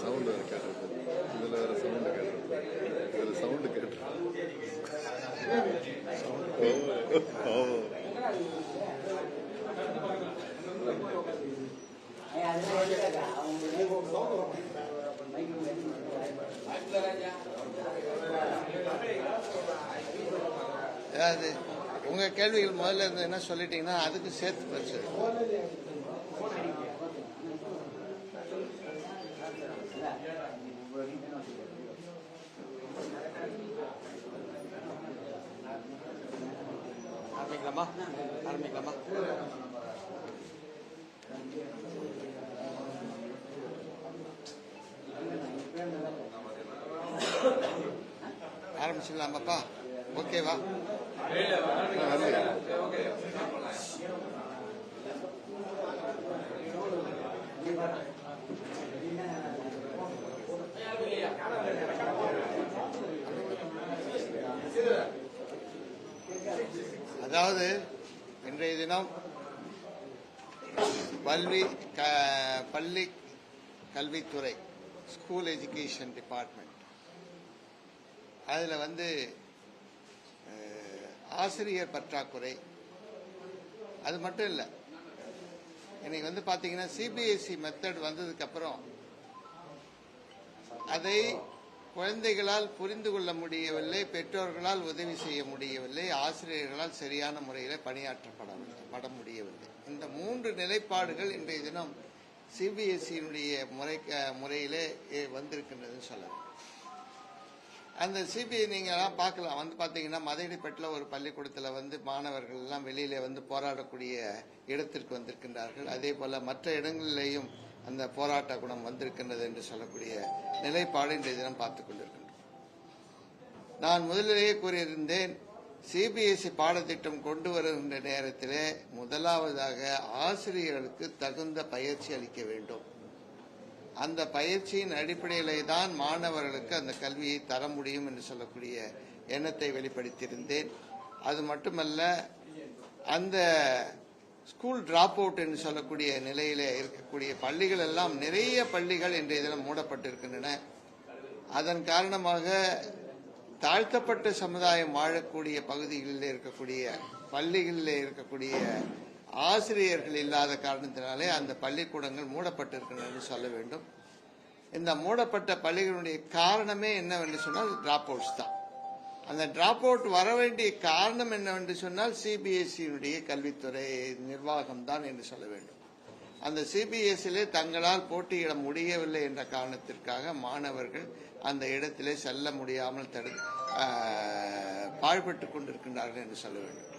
Sound வேறு கேட்டிருப்போம் இதில் வேறு சவுண்டு கேட்டிருப்போம் இதில் சவுண்டு கேட்டிருப்போம் ஓ ஓ அதாவது உங்க கேள்விகள் முதல்ல இருந்து என்ன சொல்லிட்டீங்கன்னா அதுக்கு சேர்த்து பரிசு ஆரம்பிச்சிடலாமாப்பா ஓகேவா அதாவது இன்றைய தினம் பல்வி க- பள்ளி கல்வித்துறை ஸ்கூல் எஜுகேஷன் டிபார்ட்மெண்ட் அதில் வந்து ஆசிரியர் பற்றாக்குறை. அது மட்டும் இல்லை. இன்னைக்கு வந்து பார்த்தீங்கன்னா சிபிஎஸ்இ மெத்தட் வந்ததுக்கப்புறம் அதை குழந்தைகளால் புரிந்து கொள்ள முடியவில்லை பெற்றோர்களால் உதவி செய்ய முடியவில்லை ஆசிரியர்களால் சரியான முறையில் பணியாற்றப்படவில்லை பட முடியவில்லை. இந்த மூன்று நிலைப்பாடுகள் இன்றைய தினம் சிபிஎஸ்இனுடைய முறை முறையிலே வந்திருக்கின்றதுன்னு சொல்லலாம். அந்த சிபிஐ நீங்களாம் பார்க்கலாம். வந்து பார்த்தீங்கன்னா மதையடிப்பட்டில் ஒரு பள்ளிக்கூடத்தில் வந்து மாணவர்கள் எல்லாம் வெளியில வந்து போராடக்கூடிய இடத்திற்கு வந்திருக்கின்றார்கள். அதே போல் மற்ற இடங்களிலேயும் அந்த போராட்ட குணம் வந்திருக்கின்றது என்று சொல்லக்கூடிய நிலைப்பாடு இன்றைய தினம் பார்த்துக் கொண்டிருக்கின்றோம். நான் முதலிலேயே கூறியிருந்தேன் சிபிஎஸ்இ பாடத்திட்டம் கொண்டு வருகின்ற நேரத்திலே முதலாவதாக ஆசிரியர்களுக்கு தகுந்த பயிற்சி அளிக்க வேண்டும். அந்த பயிற்சியின் அடிப்படையிலே தான் மாணவர்களுக்கு அந்த கல்வியை தர முடியும் என்று சொல்லக்கூடிய எண்ணத்தை வெளிப்படுத்தியிருந்தேன். அது மட்டுமல்ல அந்த ஸ்கூல் டிராப் அவுட் என்று சொல்லக்கூடிய நிலையிலே இருக்கக்கூடிய பள்ளிகள் எல்லாம் நிறைய பள்ளிகள் இன்றைய தினம் மூடப்பட்டிருக்கின்றன. அதன் காரணமாக தாழ்த்தப்பட்ட சமுதாயம் வாழக்கூடிய பகுதிகளில் இருக்கக்கூடிய பள்ளிகளில் இருக்கக்கூடிய ஆசிரியர்கள் இல்லாத காரணத்தினாலே அந்த பள்ளிக்கூடங்கள் மூடப்பட்டிருக்கின்றன சொல்ல வேண்டும். இந்த மூடப்பட்ட பள்ளிகளுடைய காரணமே என்னவென்று சொன்னால் டிராப் அவுட்ஸ் தான். அந்த டிராப் அவுட் வர வேண்டிய காரணம் என்னவென்று சொன்னால் சிபிஎஸ்இனுடைய கல்வித்துறை நிர்வாகம் தான் என்று சொல்ல வேண்டும். அந்த சிபிஎஸ்இலே தங்களால் போட்டியிட முடியவில்லை என்ற காரணத்திற்காக மாணவர்கள் அந்த இடத்திலே செல்ல முடியாமல் தடு பாழ்பட்டு கொண்டிருக்கின்றார்கள் என்று சொல்ல வேண்டும்.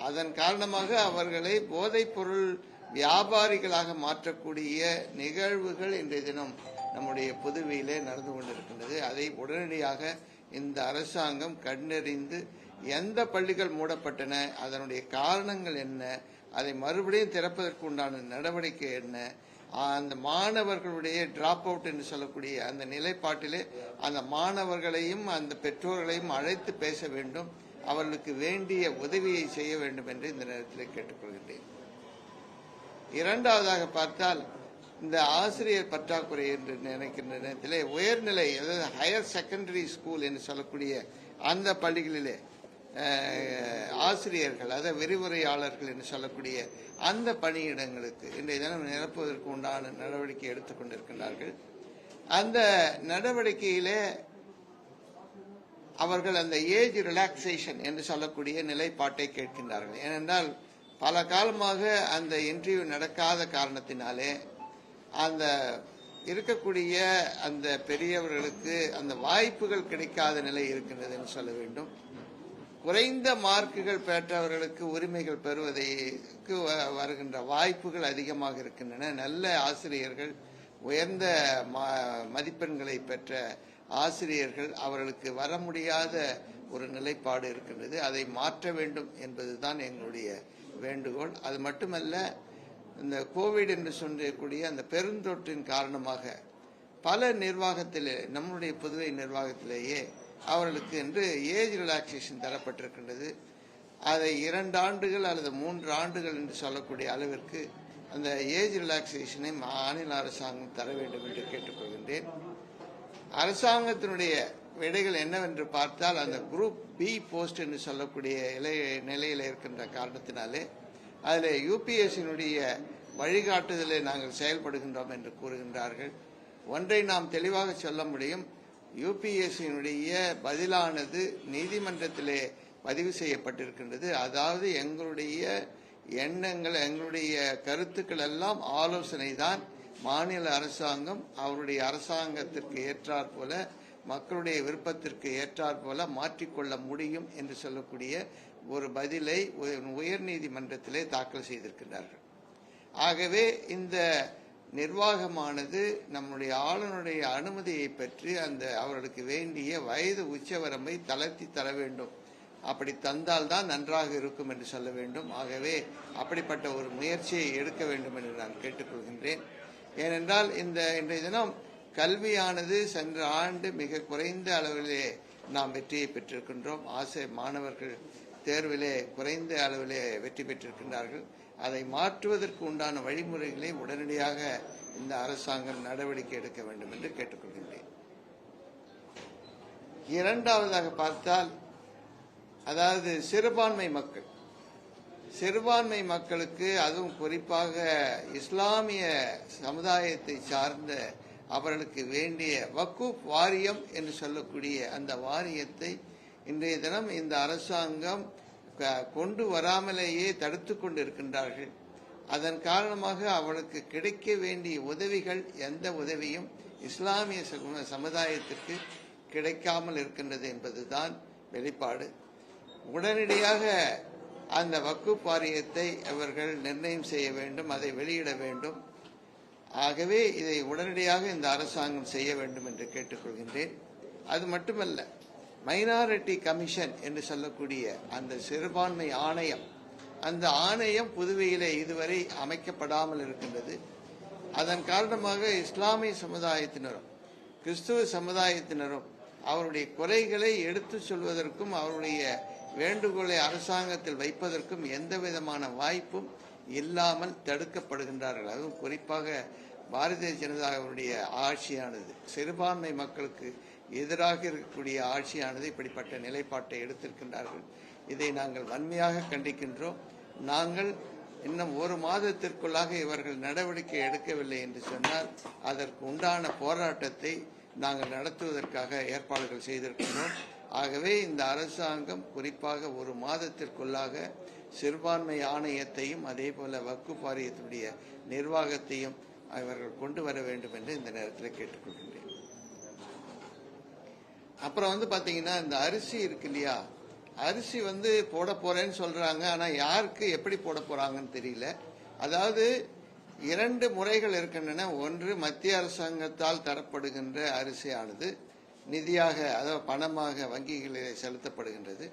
அதன் காரணமாக அவர்களை போதைப் பொருள் வியாபாரிகளாக மாற்றக்கூடிய நிகழ்வுகள் இன்றைய தினம் நம்முடைய புதுவையிலே நடந்து கொண்டிருக்கின்றது. அதை உடனடியாக இந்த அரசாங்கம் கண்டறிந்து எந்த பள்ளிகள் மூடப்பட்டன அதனுடைய காரணங்கள் என்ன அதை மறுபடியும் திறப்பதற்குண்டான நடவடிக்கை என்ன அந்த மாணவர்களுடைய டிராப் அவுட் என்று சொல்லக்கூடிய அந்த நிலைப்பாட்டிலே அந்த மாணவர்களையும் அந்த பெற்றோர்களையும் அழைத்து பேச வேண்டும். அவர்களுக்கு வேண்டிய உதவியை செய்ய வேண்டும் என்று இந்த நேரத்தில் கேட்டுக்கொள்கின்றேன். இரண்டாவதாக பார்த்தால் இந்த ஆசிரியர் பற்றாக்குறை என்று நினைக்கின்ற நேரத்திலே உயர்நிலை அதாவது ஹையர் செகண்டரி ஸ்கூல் என்று சொல்லக்கூடிய அந்த பள்ளிகளிலே ஆசிரியர்கள் அதாவது விரிவுரையாளர்கள் என்று சொல்லக்கூடிய அந்த பணியிடங்களுக்கு இன்றைய தினம் நிரப்புவதற்கு உண்டான நடவடிக்கை எடுத்துக்கொண்டிருக்கின்றார்கள் அந்த நடவடிக்கையிலே அவர்கள் அந்த ஏஜ் ரிலாக்ஸேஷன் என்று சொல்லக்கூடிய நிலைப்பாட்டை கேட்கின்றார்கள். ஏனென்றால் பல காலமாக அந்த இன்டர்வியூ நடக்காத காரணத்தினாலே அந்த இருக்கக்கூடிய அந்த பெரியவர்களுக்கு அந்த வாய்ப்புகள் கிடைக்காத நிலை இருக்கின்றது என்று சொல்ல வேண்டும். குறைந்த மார்க்குகள் பெற்றவர்களுக்கு உரிமைகள் பெறுவதற்கு வ- வருகின்ற வாய்ப்புகள் அதிகமாக இருக்கின்றன. நல்ல ஆசிரியர்கள் உயர்ந்த ம- மதிப்பெண்களை பெற்ற ஆசிரியர்கள் அவர்களுக்கு வர முடியாத ஒரு நிலைப்பாடு இருக்கின்றது. அதை மாற்ற வேண்டும் என்பதுதான் எங்களுடைய வேண்டுகோள். அது மட்டுமல்ல இந்த கோவிட் என்று சொல்லக்கூடிய அந்த பெருந்தொற்றின் காரணமாக பல நிர்வாகத்திலே நம்முடைய புதுவை நிர்வாகத்திலேயே அவர்களுக்கு என்று ஏஜ் ரிலாக்ஸேஷன் தரப்பட்டிருக்கின்றது. அதை இரண்டு ஆண்டுகள் அல்லது மூன்று ஆண்டுகள் என்று சொல்லக்கூடிய அளவிற்கு அந்த ஏஜ் ரிலாக்ஸேஷனை மாநில அரசாங்கம் தர வேண்டும் என்று கேட்டுக்கொள்கின்றேன். அரசாங்கத்தினுடைய விடைகள் என்னவென்று பார்த்தால் அந்த குரூப் பி போஸ்ட் என்று சொல்லக்கூடிய இலை நிலையில் இருக்கின்ற காரணத்தினாலே அதில் யூபிஎஸ்சியினுடைய வழிகாட்டுதலை நாங்கள் செயல்படுகின்றோம் என்று கூறுகின்றார்கள். ஒன்றை நாம் தெளிவாக சொல்ல முடியும். யூபிஎஸ்சியினுடைய பதிலானது நீதிமன்றத்திலே பதிவு செய்யப்பட்டிருக்கின்றது. அதாவது எங்களுடைய எண்ணங்கள் எங்களுடைய கருத்துக்கள் எல்லாம் ஆலோசனை தான் மாநில அரசாங்கம் அவருடைய அரசாங்கத்திற்கு ஏற்றாற் போல மக்களுடைய விருப்பத்திற்கு ஏற்றாற் போல மாற்றிக்கொள்ள முடியும் என்று சொல்லக்கூடிய ஒரு பதிலை உயர் நீதிமன்றத்திலே தாக்கல் செய்திருக்கிறார்கள் ஆகவே இந்த நிர்வாகமானது நம்முடைய ஆளுநருடைய அனுமதியை பெற்று அந்த அவர்களுக்கு வேண்டிய வயது உச்சவரம்பை தளர்த்தி தர வேண்டும். அப்படி தந்தால்தான் நன்றாக இருக்கும் என்று சொல்ல வேண்டும். ஆகவே அப்படிப்பட்ட ஒரு முயற்சியை எடுக்க வேண்டும் என்று நான் கேட்டுக்கொள்கின்றேன். ஏனென்றால் இந்த இன்றைய தினம் கல்வியானது சென்ற ஆண்டு மிக குறைந்த அளவிலே நாம் வெற்றியை பெற்றிருக்கின்றோம். ஆசை மாணவர்கள் தேர்விலே குறைந்த அளவிலே வெற்றி பெற்றிருக்கின்றார்கள். அதை மாற்றுவதற்கு உண்டான வழிமுறைகளை உடனடியாக இந்த அரசாங்கம் நடவடிக்கை எடுக்க வேண்டும் என்று கேட்டுக்கொள்கின்றேன். இரண்டாவதாக பார்த்தால் அதாவது சிறுபான்மை மக்கள் சிறுபான்மை மக்களுக்கு அதுவும் குறிப்பாக இஸ்லாமிய சமுதாயத்தை சார்ந்த அவர்களுக்கு வேண்டிய வக்கூப் வாரியம் என்று சொல்லக்கூடிய அந்த வாரியத்தை இன்றைய தினம் இந்த அரசாங்கம் கொண்டு வராமலேயே தடுத்து கொண்டு இருக்கின்றார்கள் அதன் காரணமாக அவளுக்கு கிடைக்க வேண்டிய உதவிகள் எந்த உதவியும் இஸ்லாமிய சமுதாயத்திற்கு கிடைக்காமல் இருக்கின்றது என்பதுதான் வெளிப்பாடு. உடனடியாக அந்த வக்குப் வாரியத்தை அவர்கள் நிர்ணயம் செய்ய வேண்டும் அதை வெளியிட வேண்டும். ஆகவே இதை உடனடியாக இந்த அரசாங்கம் செய்ய வேண்டும் என்று கேட்டுக்கொள்கின்றேன். அது மட்டுமல்ல மைனாரிட்டி கமிஷன் என்று சொல்லக்கூடிய அந்த சிறுபான்மை ஆணையம் அந்த ஆணையம் புதுவையிலே இதுவரை அமைக்கப்படாமல் இருக்கின்றது. அதன் காரணமாக இஸ்லாமிய சமுதாயத்தினரும் கிறிஸ்துவ சமுதாயத்தினரும் அவருடைய குறைகளை எடுத்துச் சொல்வதற்கும் அவருடைய வேண்டுகோளை அரசாங்கத்தில் வைப்பதற்கும் எந்த விதமான வாய்ப்பும் இல்லாமல் தடுக்கப்படுகின்றார்கள். அதுவும் குறிப்பாக பாரதிய ஜனதாவுடைய ஆட்சியானது. சிறுபான்மை மக்களுக்கு எதிராக இருக்கக்கூடிய ஆட்சியானது இப்படிப்பட்ட நிலைப்பாட்டை எடுத்திருக்கின்றார்கள். இதை நாங்கள் வன்மையாக கண்டிக்கின்றோம். நாங்கள் இன்னும் ஒரு மாதத்திற்குள்ளாக இவர்கள் நடவடிக்கை எடுக்கவில்லை என்று சொன்னால் அதற்கு உண்டான போராட்டத்தை நாங்கள் நடத்துவதற்காக ஏற்பாடுகள் செய்திருக்கின்றோம். ஆகவே இந்த அரசாங்கம் குறிப்பாக ஒரு மாதத்திற்குள்ளாக சிறுபான்மை ஆணையத்தையும் அதே போல வக்கு வாரியத்தினுடைய நிர்வாகத்தையும் அவர்கள் கொண்டு வர வேண்டும் என்று இந்த நேரத்தில் கேட்டுக்கொள்கின்றேன். அப்புறம் வந்து பாத்தீங்கன்னா இந்த அரிசி இருக்கு இல்லையா? அரிசி வந்து போட போறேன்னு சொல்றாங்க. ஆனா யாருக்கு எப்படி போட போறாங்கன்னு தெரியல. அதாவது இரண்டு முறைகள் இருக்கின்றன. ஒன்று மத்திய அரசாங்கத்தால் தரப்படுகின்ற அரிசியானது. நிதியாக அதாவது பணமாக வங்கிகளில் செலுத்தப்படுகின்றது.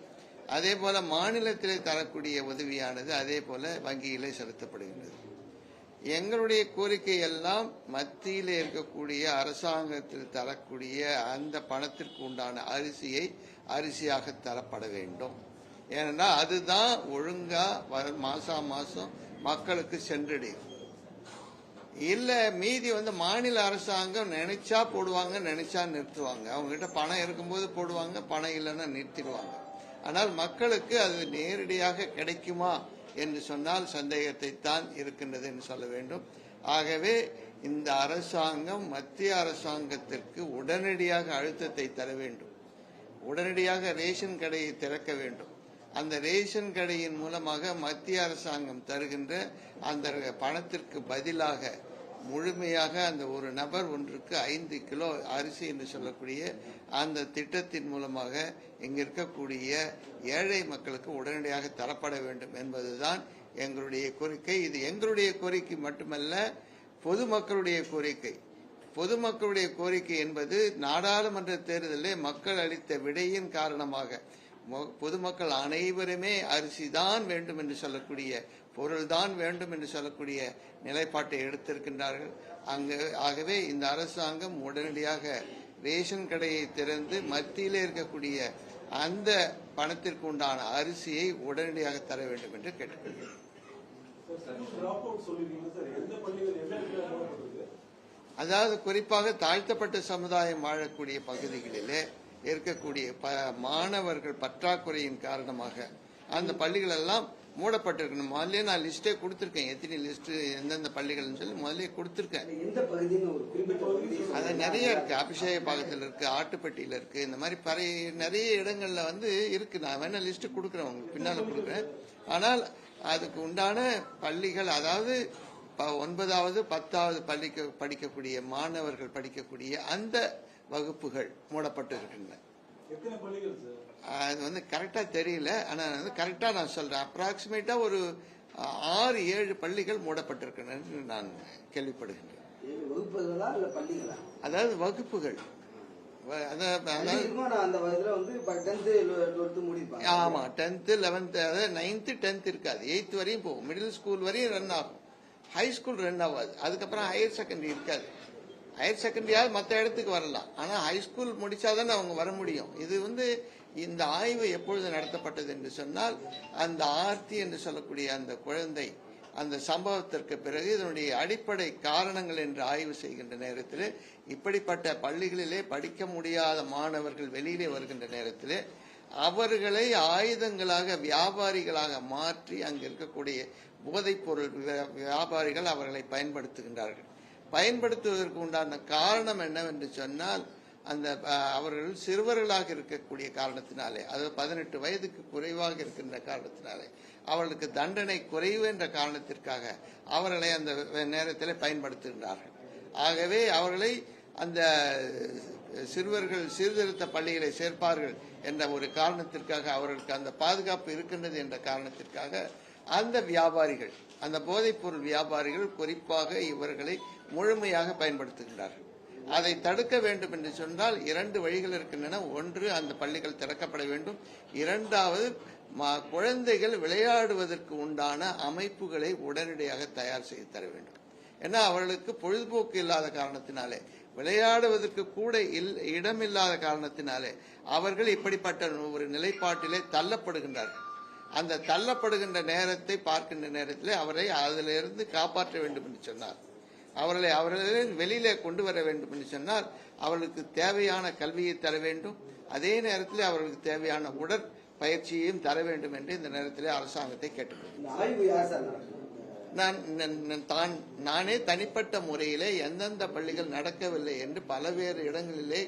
அதே போல மாநிலத்திலே தரக்கூடிய உதவியானது அதே போல வங்கியிலே செலுத்தப்படுகின்றது. எங்களுடைய கோரிக்கை எல்லாம் மத்தியில் இருக்கக்கூடிய அரசாங்கத்தில் தரக்கூடிய அந்த பணத்திற்கு உண்டான அரிசியை அரிசியாக தரப்பட வேண்டும். ஏனென்னா அதுதான் ஒழுங்கா வர- மாசா மாசம் மக்களுக்கு சென்றடையும். இல்ல மீதி வந்து மாநில அரசாங்கம் நினைச்சா போடுவாங்க நினைச்சா நிறுத்துவாங்க. அவங்ககிட்ட பணம் இருக்கும்போது போடுவாங்க பணம் இல்லைன்னா நிறுத்திடுவாங்க. ஆனால் மக்களுக்கு அது நேரடியாக கிடைக்குமா என்று சொன்னால் சந்தேகத்தை தான் இருக்கின்றது என்று சொல்ல வேண்டும். ஆகவே இந்த அரசாங்கம் மத்திய அரசாங்கத்திற்கு உடனடியாக அழுத்தத்தை தர வேண்டும். உடனடியாக ரேஷன் கடையை திறக்க வேண்டும். அந்த ரேஷன் கடையின் மூலமாக மத்திய அரசாங்கம் தருகின்ற அந்த பணத்திற்கு பதிலாக முழுமையாக அந்த ஒரு நபர் ஒன்றுக்கு ஐந்து கிலோ அரிசி என்று சொல்லக்கூடிய அந்த திட்டத்தின் மூலமாக இங்க இருக்கக்கூடிய ஏழை மக்களுக்கு உடனடியாக தரப்பட வேண்டும் என்பதுதான் எங்களுடைய கோரிக்கை. இது எங்களுடைய கோரிக்கை மட்டுமல்ல பொதுமக்களுடைய கோரிக்கை. பொதுமக்களுடைய கோரிக்கை என்பது நாடாளுமன்ற தேர்தலில் மக்கள் அளித்த விடையின் காரணமாக பொதுமக்கள் அனைவருமே அரிசி தான் வேண்டும் என்று சொல்லக்கூடிய பொருள் தான் வேண்டும் என்று சொல்லக்கூடிய நிலைப்பாட்டை எடுத்திருக்கின்றார்கள். அங்கு ஆகவே இந்த அரசாங்கம் உடனடியாக ரேஷன் கடையை திறந்து மத்தியில் இருக்கக்கூடிய அந்த பணத்திற்கு உண்டான அரிசியை உடனடியாக தர வேண்டும் என்று கேட்டுக்கொள்கிறேன். அதாவது குறிப்பாக தாழ்த்தப்பட்ட சமுதாயம் வாழக்கூடிய பகுதிகளிலே இருக்கக்கூடிய ப மாணவர்கள் பற்றாக்குறையின் காரணமாக அந்த பள்ளிகள் எல்லாம் மூடப்பட்டிருக்கணும். முதல்ல நான் லிஸ்டே கொடுத்துருக்கேன். எத்தனை லிஸ்ட் எந்தெந்த பள்ளிகள்னு சொல்லி முதல்ல கொடுத்துருக்கேன். அது நிறைய இருக்கு. அபிஷேக பாகத்தில் இருக்கு ஆட்டுப்பட்டியில இருக்கு. இந்த மாதிரி பறை நிறைய இடங்கள்ல வந்து இருக்கு. நான் வேணா லிஸ்ட் கொடுக்குறேன் உங்களுக்கு. பின்னால கொடுக்குறேன். ஆனால் அதுக்கு உண்டான பள்ளிகள் அதாவது ஒன்பதாவது பத்தாவது பள்ளிக்கு படிக்கக்கூடிய மாணவர்கள் படிக்கக்கூடிய அந்த வகுப்புகள் மூடப்பட்டு இருக்கின்றன எத்தனை பள்ளிகள் சார்? அது வந்து கரெக்டா தெரியல. ஆனா வந்து கரெக்டா நான் சொல்றேன். அப்ராக்சிமேட்டா ஒரு ஆறு ஏழு பள்ளிகள் மூடப்பட்டிருக்கின்றன என்று நான் கேள்விப்படுகின்றேன் ஏழு வகுப்புகளா இல்ல பள்ளிகளா? அதாவது வகுப்புகள். ஆமா டென்த்து லெவன்த்து அதாவது நைன்த்து டென்த் இருக்காது. எயித்து வரையும் போகும். மிடில் ஸ்கூல் வரையும் ரன் ஆகும். ஹை ஸ்கூல் ரன் ஆகாது. அதுக்கப்புறம் ஹையர் செகண்டரி இருக்காது. ஹையர் செகண்டரியாவது மற்ற இடத்துக்கு வரலாம். ஆனால் ஹை ஸ்கூல் முடிச்சாதானே அவங்க வர முடியும். இது வந்து இந்த ஆய்வு எப்பொழுது நடத்தப்பட்டது என்று சொன்னால் அந்த ஆர்த்தி என்று சொல்லக்கூடிய அந்த குழந்தை அந்த சம்பவத்திற்கு பிறகு இதனுடைய அடிப்படை காரணங்கள் என்று ஆய்வு செய்கின்ற நேரத்தில் இப்படிப்பட்ட பள்ளிகளிலே படிக்க முடியாத மாணவர்கள் வெளியிலே வருகின்ற நேரத்தில் அவர்களை ஆயுதங்களாக வியாபாரிகளாக மாற்றி அங்கு இருக்கக்கூடிய போதைப்பொருள் வியா- வியாபாரிகள் அவர்களை பயன்படுத்துகின்றார்கள். பயன்படுத்துவதற்கு உண்டான காரணம் என்னவென்று சொன்னால் அந்த அவர்கள் சிறுவர்களாக இருக்கக்கூடிய காரணத்தினாலே அதாவது பதினெட்டு வயதுக்கு குறைவாக இருக்கின்ற காரணத்தினாலே அவர்களுக்கு தண்டனை குறைவு என்ற காரணத்திற்காக அவர்களை அந்த நேரத்தில் பயன்படுத்துகின்றார்கள். ஆகவே அவர்களை அந்த சிறுவர்கள் சீர்திருத்த பள்ளிகளை சேர்ப்பார்கள் என்ற ஒரு காரணத்திற்காக அவர்களுக்கு அந்த பாதுகாப்பு இருக்கின்றது என்ற காரணத்திற்காக அந்த வியாபாரிகள் அந்த போதைப்பொருள் வியாபாரிகள் குறிப்பாக இவர்களை முழுமையாக பயன்படுத்துகின்றார்கள். அதை தடுக்க வேண்டும் என்று சொன்னால் இரண்டு வழிகள் இருக்கின்றன. ஒன்று அந்த பள்ளிகள் திறக்கப்பட வேண்டும். இரண்டாவது ம- குழந்தைகள் விளையாடுவதற்கு உண்டான அமைப்புகளை உடனடியாக தயார் செய்து தர வேண்டும். ஏன்னா அவர்களுக்கு பொழுதுபோக்கு இல்லாத காரணத்தினாலே விளையாடுவதற்கு கூட இல்- இடமில்லாத காரணத்தினாலே அவர்கள் இப்படிப்பட்ட ஒரு நிலைப்பாட்டிலே தள்ளப்படுகின்றார்கள். அந்த தள்ளப்படுகின்ற நேரத்தை பார்க்கின்ற நேரத்தில் அவரை அதிலிருந்து காப்பாற்ற வேண்டும் என்று சொன்னார். அவர்களை அவர்களை வெளியிலே கொண்டு வர வேண்டும் என்று சொன்னால் அவர்களுக்கு தேவையான கல்வியை தர வேண்டும். அதே நேரத்தில் அவர்களுக்கு தேவையான உடற் பயிற்சியையும் தர வேண்டும் என்று இந்த நேரத்திலே அரசாங்கத்தை கேட்டுக்கொள்கிறேன். நான் தான் நானே தனிப்பட்ட முறையிலே எந்தெந்த பள்ளிகள் நடக்கவில்லை என்று பலவேறு இடங்களிலே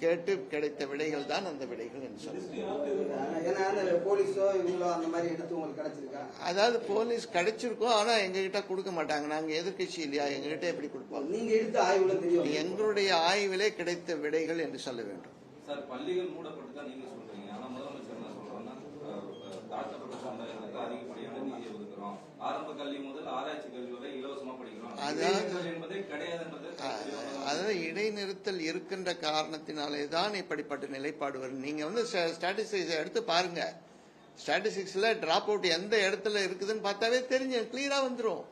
கேட்டு கிடைத்த விடைகள் தான் அந்த விடைகள் என்று சொல்றேன் ஏன்னா அந்த போலீஸோ இவங்களோ அந்த மாதிரி எடுத்து உங்களுக்கு கிடைச்சிருக்கா? அதாவது போலீஸ் கிடைச்சிருக்கோம் ஆனா எங்ககிட்ட கொடுக்க மாட்டாங்க. நாங்க எதிர்க்கட்சி இல்லையா? எங்ககிட்ட எப்படி கொடுப்பாங்க? நீங்க எடுத்த ஆய்வுல எங்களுடைய ஆய்விலே கிடைத்த விடைகள் என்று சொல்ல வேண்டும். சார் பள்ளிகள் மூடப்பட்டு தான் நீங்க சொல்றீங்க. ஆனா முதலமைச்சர் என்ன சொல்றாங்கன்னா தாழ்த்தப்பட்ட சமுதாயங்களுக்கு அதிகப்படியான நிதியை ஒதுக்குறோம். ஆரம்ப கல்வி முதல் ஆராய்ச்சி கல்வி வரை இலவசமா படிக்கிறோம். அதாவது- என்பதே கிடையாது அதாவது இடைநிறுத்தல் இருக்கின்ற காரணத்தினாலே தான் இப்படிப்பட்ட நிலைப்பாடு வரும் நீங்க வந்து ஸ்டாட்டிஸ்டிக்ஸ் எடுத்து பாருங்க. ஸ்டாட்டிஸ்டிக்ஸ்ல டிராப் அவுட் எந்த இடத்துல இருக்குதுன்னு பார்த்தாவே தெரிஞ்சு கிளியரா வந்துரும்.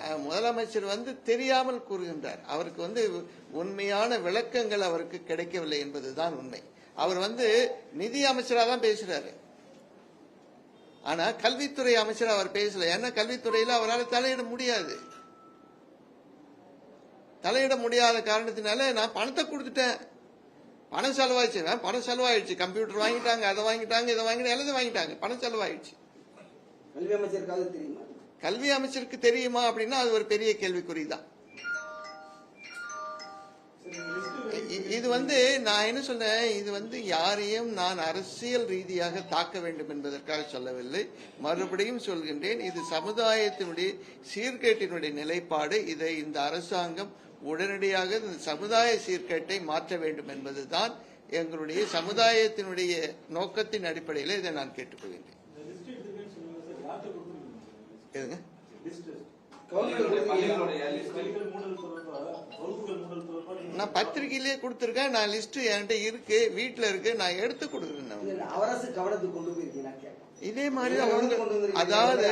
முதலமைச்சர் வந்து தெரியாமல் கூறுகின்றார். அவருக்கு வந்து உண்மையான விளக்கங்கள் அவருக்கு கிடைக்கவில்லை என்பதுதான் உண்மை. அவர் வந்து நிதி அமைச்சராக தான் பேசுறாரு. ஆனா கல்வித்துறை அமைச்சர் அவர் பேசல. ஏன்னா கல்வித்துறையில அவரால் தலையிட முடியாது. தலையிட முடியாத காரணத்தினால நான் பணத்தை கொடுத்துட்டேன். பணம் செலவாயிடுச்சு. பணம் செலவாயிடுச்சு. கம்ப்யூட்டர் வாங்கிட்டாங்க அதை வாங்கிட்டாங்க இதை வாங்கிட்டாங்க எல்லாத்தையும் வாங்கிட்டாங்க. பணம் செலவாயிடுச்சு. கல்வி அமைச்சருக்காக தெரியுமா? கல்வி அமைச்சருக்கு தெரியுமா அப்படின்னா அது ஒரு பெரிய கேள்விக்குறி தான் இது வந்து நான் என்ன சொல்றேன்? இது வந்து யாரையும் நான் அரசியல் ரீதியாக தாக்க வேண்டும் என்பதற்காக சொல்லவில்லை. மறுபடியும் சொல்கின்றேன் இது சமுதாயத்தினுடைய சீர்கேட்டினுடைய நிலைப்பாடு. இதை இந்த அரசாங்கம் உடனடியாக இந்த சமுதாய சீர்கேட்டை மாற்ற வேண்டும் என்பதுதான் எங்களுடைய சமுதாயத்தினுடைய நோக்கத்தின் அடிப்படையில் இதை நான் கேட்டுக்கொள்கின்றேன் இந்த லிஸ்ட் எடுத்துக்கன்னு சொன்னீங்க சார் யார்கிட்ட கொடுத்துருக்கீங்க எதுங்க லிஸ்ட் கவர்மெண்ட் பள்ளிகளுடைய லிஸ்ட் பள்ளிகள் மூடல் தொடர்பா வகுப்புகள் மூடல் தொடர்பா நீங்க நான் பத்திரிகையிலேயே கொடுத்துருக்கேன். நான் லிஸ்ட் என்கிட்ட இருக்கு. வீட்டுல இருக்கு. நான் எடுத்து கொடுக்குறேன் அரசு கவனத்துக்கு கொண்டு போயிருக்கீங்க இதே மாதிரி வந்திருக்கீங்க. அதாவது.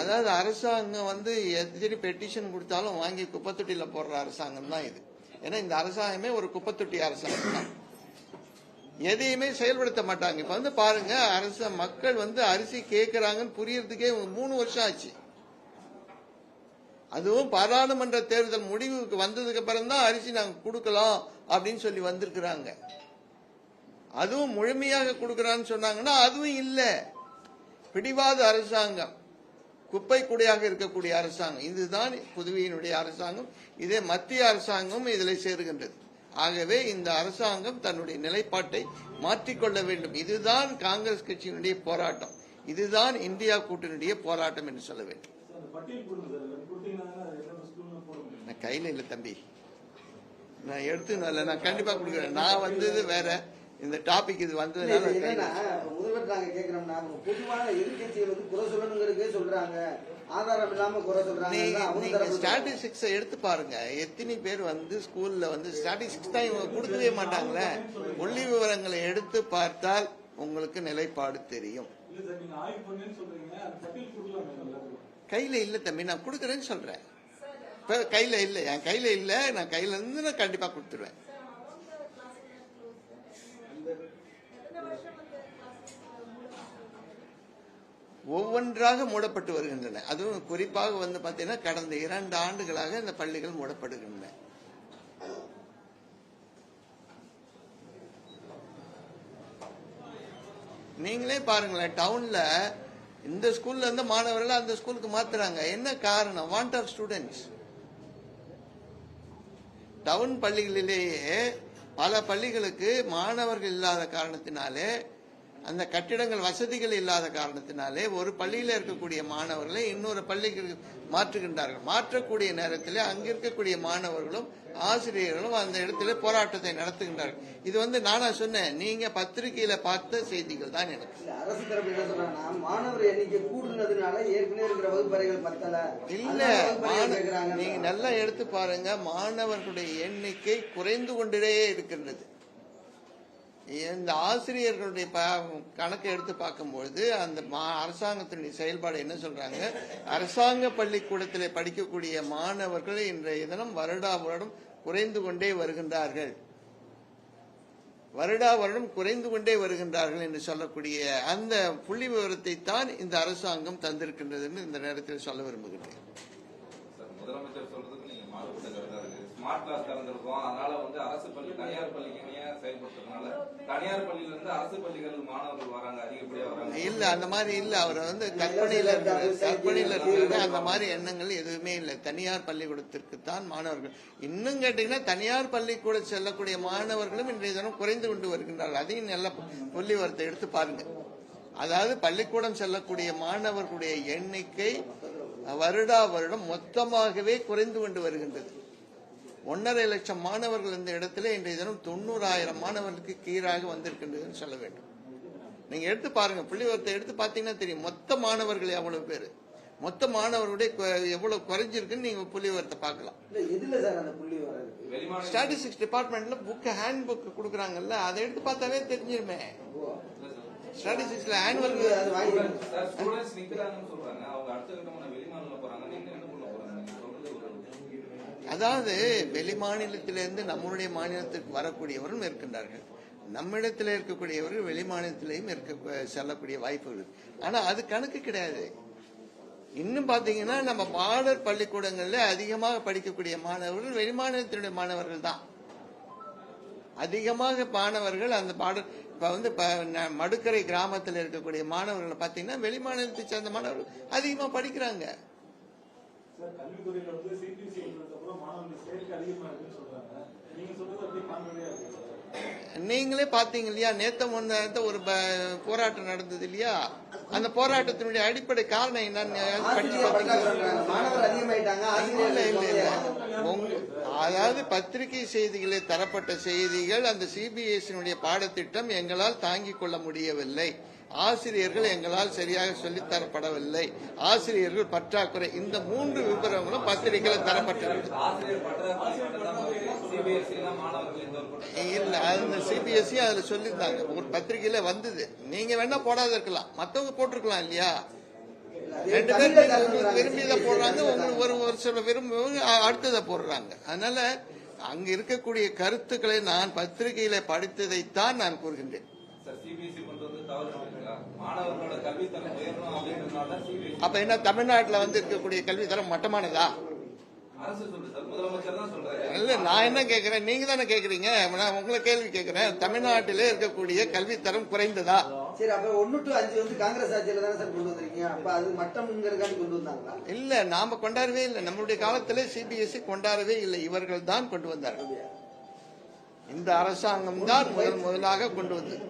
அதாவது அரசாங்கம் வந்து எத்தனை பெட்டிஷன் கொடுத்தாலும் வாங்கி குப்பத்தொட்டியில போடுற அரசாங்கம் தான் இது. ஏன்னா இந்த அரசாங்கமே ஒரு குப்பத்தொட்டி அரசாங்கம் தான். எதையுமே செயல்படுத்த மாட்டாங்க. இப்ப வந்து பாருங்க அரசு மக்கள் வந்து அரிசி கேட்கறாங்கன்னு புரியறதுக்கே மூணு வருஷம் ஆச்சு. அதுவும் பாராளுமன்ற தேர்தல் முடிவுக்கு வந்ததுக்கு அப்புறம் தான் அரிசி நாங்கள் கொடுக்கலாம் அப்படின்னு சொல்லி வந்திருக்கிறாங்க. அதுவும் முழுமையாக கொடுக்கறான்னு சொன்னாங்கன்னா அதுவும் இல்லை. பிடிவாத அரசாங்கம் குப்பை குடையாக இருக்கக்கூடிய அரசாங்கம். இதுதான் புதுவையினுடைய அரசாங்கம். இதே மத்திய அரசாங்கமும் இதில் சேருகின்றது. ஆகவே இந்த அரசாங்கம் தன்னுடைய நிலைப்பாட்டை மாற்றிக்கொள்ள வேண்டும். இதுதான் காங்கிரஸ் கட்சியினுடைய போராட்டம். இதுதான் இந்தியா கூட்டணியுடைய போராட்டம் என்று சொல்ல வேண்டும். நான் கையில இல்லை தம்பி. நான் எடுத்து நான் கண்டிப்பா கொடுக்குறேன். நான் வந்தது வேற. இந்த டாபிக் இது வந்ததுனால முதல்வர் நாங்க கேக்குறோம்னா அவங்க பொதுவான எதிர்கட்சியை வந்து குறை சொல்லணுங்கிறதுக்கே சொல்றாங்க. ஆதாரம் இல்லாம குறை சொல்றாங்க. ஸ்டாட்டிஸ்டிக்ஸை எடுத்து பாருங்க. எத்தனை பேர் வந்து ஸ்கூல்ல வந்து ஸ்டாட்டிஸ்டிக்ஸ் தான் இவங்க கொடுக்கவே மாட்டாங்களே? புள்ளி விவரங்களை எடுத்து பார்த்தால் உங்களுக்கு நிலைப்பாடு தெரியும். கையில இல்ல தம்பி நான் கொடுக்குறேன்னு சொல்றேன். இப்ப கையில இல்ல என் கையில இல்ல நான் கையில இருந்து நான் கண்டிப்பா கொடுத்துருவேன். ஒவ்வொன்றாக மூடப்பட்டு வருகின்றன. அதுவும் குறிப்பாக வந்து பார்த்தீங்கன்னா கடந்த இரண்டு ஆண்டுகளாக இந்த பள்ளிகள் மூடப்படுகின்றன. நீங்களே பாருங்களேன் டவுன்ல இந்த ஸ்கூல்ல இருந்து மாணவர்களை அந்த ஸ்கூலுக்கு மாத்துறாங்க. என்ன காரணம்? வாண்ட் ஆஃப் ஸ்டூடெண்ட்ஸ் டவுன் பள்ளிகளிலேயே பல பள்ளிகளுக்கு மாணவர்கள் இல்லாத காரணத்தினாலே அந்த கட்டிடங்கள் வசதிகள் இல்லாத காரணத்தினாலே ஒரு பள்ளியில் இருக்கக்கூடிய மாணவர்களை இன்னொரு பள்ளிக்கு மாற்றுகின்றார்கள். மாற்றக்கூடிய நேரத்தில் அங்க இருக்கக்கூடிய மாணவர்களும் ஆசிரியர்களும் அந்த இடத்துல போராட்டத்தை நடத்துகின்றார்கள். இது வந்து நானா சொன்னேன் நீங்க பத்திரிகையில பார்த்த செய்திகள் தான் எனக்கு. அரசு தரப்பு மாணவர் எண்ணிக்கை கூடுனதுனால ஏற்கனவே இருக்கிற வகுப்பறைகள் பத்தல. இல்ல நீங்க நல்லா எடுத்து பாருங்க மாணவர்களுடைய எண்ணிக்கை குறைந்து கொண்டே இருக்கின்றது. இந்த ஆசிரியர்களுடைய ப- கணக்கை எடுத்து பார்க்கும்பொழுது அந்த மா- அரசாங்கத்தினுடைய செயல்பாடு என்ன சொல்றாங்க? அரசாங்க பள்ளிக்கூடத்திலே படிக்கக்கூடிய மாணவர்கள் இன்றைய தினம் வருடா வருடம் குறைந்து கொண்டே வருகின்றார்கள். வருடா வருடம் குறைந்து கொண்டே வருகின்றார்கள் என்று சொல்லக்கூடிய அந்த புள்ளி விவரத்தை தான் இந்த அரசாங்கம் தந்திருக்கின்றது என்று இந்த நேரத்தில் சொல்ல விரும்புகிறேன் முதலமைச்சர் சொல்றதுக்கு நீங்க ஸ்மார்ட் கிளாஸ் திறந்திருக்கோம் அதனால வந்து அரசு பள்ளி தனியார் பள்ளிக்கு இணையா தனியார் பள்ளியில இருந்து அரசு பள்ளிகள் மாணவர்கள் வராங்க அதிகப்படியா வராங்க. இல்ல அந்த மாதிரி இல்ல. அவர் வந்து கற்பனையில கற்பனையில இருக்கிறது அந்த மாதிரி எண்ணங்கள் எதுவுமே இல்லை. தனியார் பள்ளிக்கூடத்திற்கு தான் மாணவர்கள். இன்னும் கேட்டீங்கன்னா தனியார் பள்ளிக்கூட செல்லக்கூடிய மாணவர்களும் இன்றைய தினம் குறைந்து கொண்டு வருகின்றார்கள். அதையும் நல்ல புள்ளி வரத்தை எடுத்து பாருங்க. அதாவது பள்ளிக்கூடம் செல்லக்கூடிய மாணவர்களுடைய எண்ணிக்கை வருடா வருடம் மொத்தமாகவே குறைந்து கொண்டு வருகின்றது. ஒன்றரை லட்சம் மாணவர்கள் இந்த இடத்துல இன்றைய தினம் தொண்ணூறாயிரம் மாணவர்களுக்கு கீழாக வந்திருக்கின்றதுன்னு சொல்ல வேண்டும். நீங்க எடுத்து பாருங்க புள்ளிவரத்தை எடுத்து பாத்தீங்கன்னா தெரியும். மொத்த மாணவர்கள் எவ்வளவு பேரு? மொத்த மாணவர்களுடைய கு- எவ்வளவு குறைஞ்சிருக்குன்னு நீங்க புள்ளிவரத்தை பார்க்கலாம். ஸ்டாட்டிஸ்டிக்ஸ் டிபார்ட்மெண்ட்ல புக் ஹேண்ட் புக் கொடுக்குறாங்கல்ல அதை எடுத்து பார்த்தாவே தெரிஞ்சிருமே. ஸ்டாட்டிஸ்டிக்ஸ்ல ஆனுவல் அதாவது வெளி மாநிலத்திலிருந்து நம்மளுடைய மாநிலத்திற்கு வரக்கூடியவரும் இருக்கின்றார்கள். நம்மிடத்தில் இருக்கக்கூடியவர்கள் வெளி மாநிலத்திலையும் இருக்க செல்லக்கூடிய வாய்ப்புகள் இருக்கு. ஆனா அது கணக்கு கிடையாது. இன்னும் பாத்தீங்கன்னா நம்ம பார்டர் பள்ளிக்கூடங்களில் அதிகமாக படிக்கக்கூடிய மாணவர்கள் வெளிமாநிலத்தினுடைய மாணவர்கள் தான். அதிகமாக மாணவர்கள் அந்த பார்டர் இப்ப வந்து ந- மடுக்கரை கிராமத்தில் இருக்கக்கூடிய மாணவர்களை பாத்தீங்கன்னா வெளி மாநிலத்தை சேர்ந்த மாணவர்கள் அதிகமா படிக்கிறாங்க. நீங்களே பாத்தீங்க இல்லையா? நேத்த முன்னேத்த ஒரு போராட்டம் நடந்தது இல்லையா? அந்த போராட்டத்தினுடைய அடிப்படை காரணம் என்னன்னு படிச்சு உங்க- அதாவது பத்திரிகை செய்திகளில் தரப்பட்ட செய்திகள் அந்த சிபிஎஸ்இனுடைய பாடத்திட்டம் எங்களால் தாங்கிக் கொள்ள முடியவில்லை. ஆசிரியர்கள் எங்களால் சரியாக சொல்லித் தரப்படவில்லை ஆசிரியர்கள் பற்றாக்குறை. இந்த மூன்று விவரங்களும் பத்திரிகையில் தரப்பட்டிருக்கு. இல்ல அந்த சிபிஎஸ்சி அதுல சொல்லியிருந்தாங்க. ஒரு பத்திரிகையில வந்தது. நீங்க வேணா போடாத இருக்கலாம் மத்தவங்க போட்டிருக்கலாம் இல்லையா? ரெண்டு பேர் விரும்பியதை போடுறாங்க. உங்களுக்கு ஒரு ஒரு சில விரும்புவங்க அடுத்ததை போடுறாங்க. அதனால அங்க இருக்கக்கூடிய கருத்துக்களை நான் பத்திரிகையில படித்ததைத்தான் நான் கூறுகின்றேன் சார் சிபிஎஸ்சி கொண்டு வந்து தவறு இருக்குங்களா மாணவர்களோட கல்வித்தரம் உயரணும் அப்படின்றதுனால சிபிஎஸ்சி அப்ப என்ன தமிழ்நாட்டுல வந்து இருக்கக்கூடிய கல்வி தரம் மட்டமானதா? இல்ல நான் என்ன கேக்குறேன்? நீங்க தானே கேக்குறீங்க. நான் உங்களை கேள்வி கேக்குறேன். தமிழ்நாட்டிலே இருக்கக்கூடிய கல்வி தரம் குறைந்ததா? சரி அப்ப ஒன்னு டு அஞ்சு வந்து காங்கிரஸ் ஆட்சியில தானே சார் கொண்டு வந்திருக்கீங்க? அப்ப அது மட்டம்ங்கிறதுக்காண்டி கொண்டு வந்தாங்களா? இல்ல நாம கொண்டாடவே இல்லை. நம்மளுடைய காலத்திலே சிபிஎஸ்இ கொண்டாடவே இல்லை. இவர்கள் தான் கொண்டு வந்தார்கள். இந்த அரசாங்கம் தான் முதல் முதலாக கொண்டு வந்தது.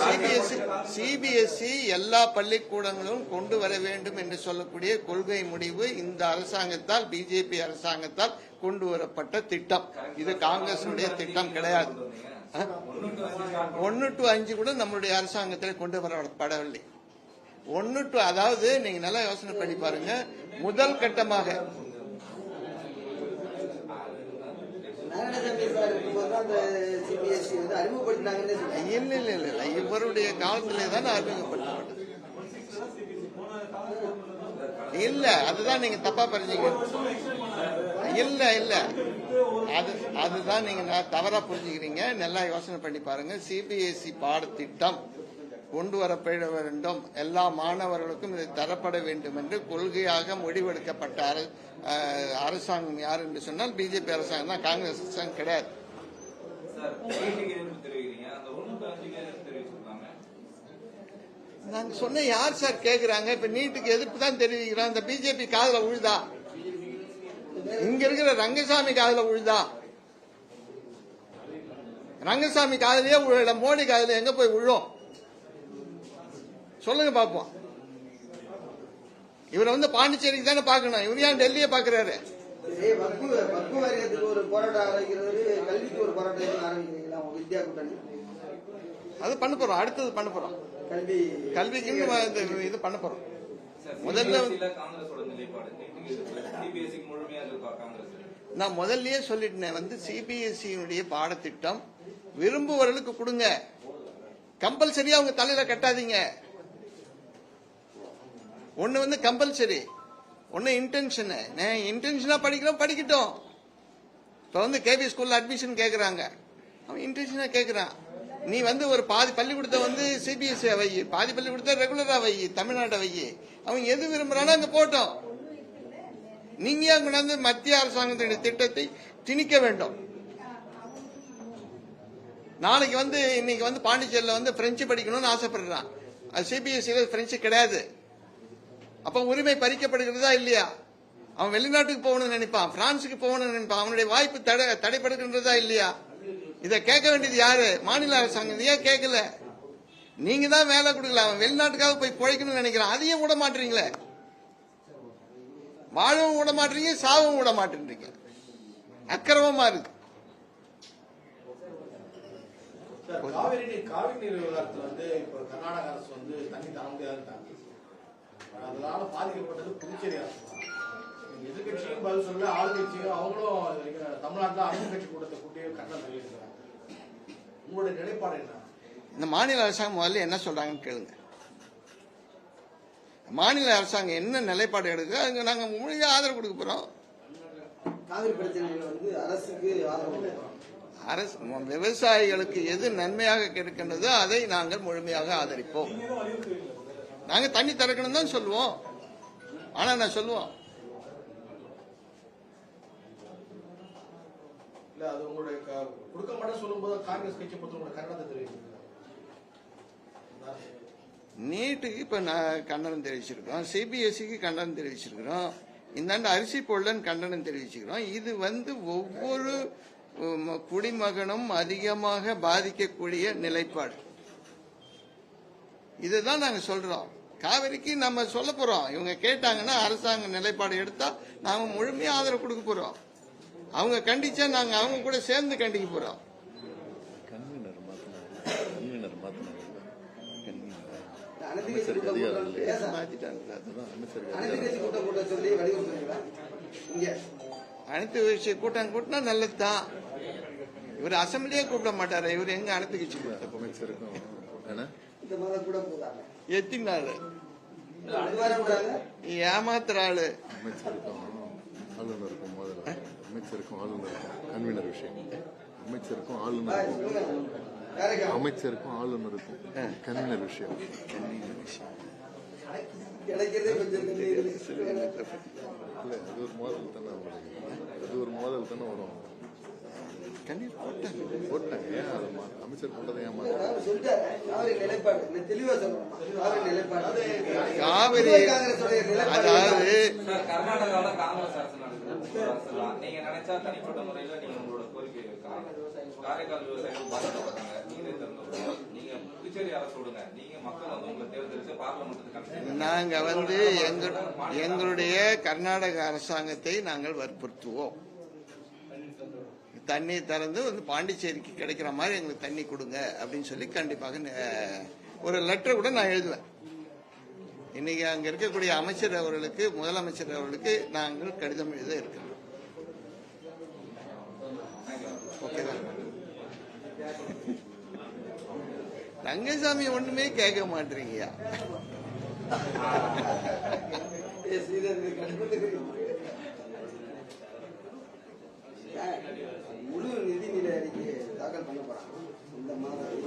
சிபிஎஸ்இ சிபிஎஸ்இ எல்லா பள்ளிக்கூடங்களும் கொண்டு வர வேண்டும் என்று சொல்லக்கூடிய கொள்கை முடிவு இந்த அரசாங்கத்தால் பிஜேபி அரசாங்கத்தால் கொண்டு வரப்பட்ட திட்டம். இது காங்கிரசுடைய திட்டம் கிடையாது. ஒன்னு டு அஞ்சு கூட நம்மளுடைய அரசாங்கத்தில் கொண்டு வரப்படவில்லை. ஒன்னு டு அதாவது நீங்க நல்லா யோசனை பண்ணி பாருங்க. முதல் கட்டமாக நாராயணசாமி சார் இருக்கும்போது தான் அந்த சிபிஎஸ்சி வந்து அறிமுகப்படுத்தினாங்கன்னு சொல்றாங்க. இல்ல இல்ல இல்ல இல்ல இவருடைய காலத்திலே தான் அறிமுகப்படுத்தப்பட்டது. இல்ல அதுதான் நீங்க தப்பா புரிஞ்சீங்க இல்ல இல்ல. அது அதுதான் நீங்க தவறா புரிஞ்சுக்கிறீங்க. நல்லா யோசனை பண்ணி பாருங்க. சிபிஎஸ்இ பாடத்திட்டம். கொண்டு வரப்பட வேண்டும் எல்லா மாணவர்களுக்கும் இது தரப்பட வேண்டும் என்று கொள்கையாக முடிவெடுக்கப்பட்ட அரசாங்கம் யார் என்று சொன்னால் பிஜேபி அரசாங்கம் தான். காங்கிரஸ் அரசாங்கம் கிடையாது. நாங்க சொன்ன யார் சார் கேக்குறாங்க? இப்ப நீட்டுக்கு எதிர்ப்பு தான் தெரிவிக்கிறோம். இந்த பிஜேபி காதுல உழுதா? இங்க இருக்கிற ரங்கசாமி காதுல உழுதா? ரங்கசாமி காதுலயே உழல மோடி காதுல எங்க போய் விழும் சொல்லுங்க பாப்போம். இவரை வந்து பாண்டிச்சேரிக்கு தானே பார்க்கணும். இவர் ஏன் டெல்லியை பாக்குறாரு கல்விக்கு அது பண்ண போறோம். அடுத்தது பண்ண போறோம். கல்வி. கல்விக்குன்னு இந்த இது பண்ண போறோம். முதல்ல- நான் முதல்லயே சொல்லிட்டேன் வந்து சிபிஎஸ்சியினுடைய பாடத்திட்டம் விரும்புவவர்களுக்கு கொடுங்க. கம்பல்சரியா அவங்க தலையில கட்டாதீங்க. ஒன்று வந்து கம்பல்சரி ஒன்று இன்டென்ஷனு நான் இன்டென்ஷனாக படிக்கிறோம் படிக்கட்டும். இப்போ வந்து கேபி ஸ்கூலில் அட்மிஷன் கேட்குறாங்க அவன் இன்டென்ஷனாக கேட்குறான் நீ வந்து ஒரு பாதி பள்ளிக்கூடத்தை வந்து சிபிஎஸ்சி வை பாதி பள்ளிக்கூடத்தை ரெகுலராக வை தமிழ்நாட்டை வை. அவன் எது விரும்புகிறானோ அங்கே போட்டோம். நீங்க ஏன் கொண்டாந்து மத்திய அரசாங்கத்தினுடைய திட்டத்தை திணிக்க வேண்டும். நாளைக்கு வந்து இன்னைக்கு வந்து பாண்டிச்சேரியில் வந்து பிரெஞ்சு படிக்கணும்னு ஆசைப்படுறான். சிபிஎஸ்சியில் பிரெஞ்சு கிடையாது. அப்ப உரிமை பறிக்கப்படுகிறதா இல்லையா? அவன் வெளிநாட்டுக்கு போகணும்னு நினைப்பான் பிரான்ஸுக்கு போகணும்னு நினைப்பான் அவனுடைய வாய்ப்பு தடை தடைப்படுகின்றதா இல்லையா? இதை கேட்க வேண்டியது யாரு? மாநில அரசாங்கம். ஏன் கேட்கல? நீங்க தான் வேலை கொடுக்கல. அவன் வெளிநாட்டுக்காக போய் பிழைக்கணும்னு நினைக்கிறான். அதையும் விட மாட்டீங்களே. வாழவும் விட மாட்டீங்க சாவும் விட மாட்டேன்றீங்க. அக்கிரமமா இருக்கு. காவிரி நீர் காவிரி நீர் வந்து இப்ப கர்நாடக அரசு வந்து தண்ணி தர முடியாதுட்டாங்க அதனால பாதிக்கப்பட்டது புதுச்சேரி அரசு எதிர்கட்சியும் பதில் சொல்ல ஆளுங்கட்சியும் அவங்களும் தமிழ்நாட்டுல அரசு கட்சி கூட்டத்தை கூட்டி கண்டனம் தெரிவிக்கிறாங்க உங்களுடைய நிலைப்பாடு என்ன? இந்த மாநில அரசாங்கம் முதல்ல என்ன சொல்றாங்கன்னு கேளுங்க. மாநில அரசாங்கம் என்ன நிலைப்பாடு எடுக்க அங்க நாங்க முழுமையா ஆதரவு கொடுக்க போறோம். காவிரி பிரச்சனையில வந்து அரசுக்கு ஆதரவு கொடுக்கிறோம். அரசு விவசாயிகளுக்கு எது நன்மையாக கிடைக்கின்றதோ அதை நாங்கள் முழுமையாக ஆதரிப்போம். நாங்க தண்ணி திறக்கணும் தான் சொல்லுவோம். ஆனா நான் சொல்லுவோம். நீட்டுக்கு இப்ப நான் கண்டனம் தெரிவிச்சிருக்கிறோம். சிபிஎஸ்சிக்கு கண்டனம் தெரிவிச்சிருக்கிறோம். இந்தாண்டு அரிசி பொருளன் கண்டனம் தெரிவிச்சிருக்கிறோம். இது வந்து ஒவ்வொரு குடிமகனும் அதிகமாக பாதிக்கக்கூடிய நிலைப்பாடு. இதுதான் நாங்க சொல்றோம். காவிரிக்கு நம்ம சொல்ல போறோம். இவங்க கேட்டாங்கன்னா அரசாங்க நிலைப்பாடு எடுத்தா நாம முழுமையா ஆதரவு கொடுக்க போறோம். அவங்க கண்டிச்சா நாங்க அவங்க கூட சேர்ந்து கண்டிக்க போறோம். அனைத்து கட்சி கூட்டம் கூட்டினா நல்லதுதான் இவர் அசம்பிளியே கூப்பிட மாட்டாரு. இவர் எங்க அனைத்து கட்சி கூட்டம்? இந்த கூட போதாங்க எத்தனை நாள் கொண்டு வரன்றாங்க ஏமாத்துற ஆளு அமைச்சருக்கும் ஆளுநருக்கும் முதல்ல அமைச்சருக்கும் ஆளுநருக்கும் கன்வீனர் விஷயம். அமைச்சருக்கும் ஆளுநருக்கும் அமைச்சருக்கும் ஆளுநருக்கும் கன்வீனர் விஷயம். கண்ணீர். இல்ல அது ஒரு மோதல் தானே அது ஒரு மோதல் தானே வரும். கண்ணீர் போட்டாங்க போட்டாங்க ஏன் அதை அமைச்சர் போட்டதை காவிரி நிலைப்பாடு. நான் தெளிவா சொல்றேன். காவிரி நிலைப்பாடு. காவிரி காங்கிரசுடைய நிலைப்பாடு. அதாவது. நீங்க வந்து எங்களுடைய கர்நாடக அரசாங்கத்தை நாங்கள் வற்புறுத்துவோம். தண்ணி திறந்து வந்து பாண்டிச்சேரிக்கு கிடைக்கிற மாதிரி எங்களுக்கு தண்ணி கொடுங்க அப்படின்னு சொல்லி கண்டிப்பாக ஒரு லெட்டர் கூட நான் எழுதுவேன். இன்னைக்கு அங்க இருக்கக்கூடிய அமைச்சர் அவர்களுக்கு முதலமைச்சர் அவர்களுக்கு நாங்கள் கடிதம் எழுத இருக்கிறோம். ஓகேவா ரங்கசாமி ஒண்ணுமே கேட்க மாட்டீங்கயா Yeah. முழு நிதிநிலை அறிக்கையை தாக்கல் பண்ண போறாங்க. இந்த மாதிரி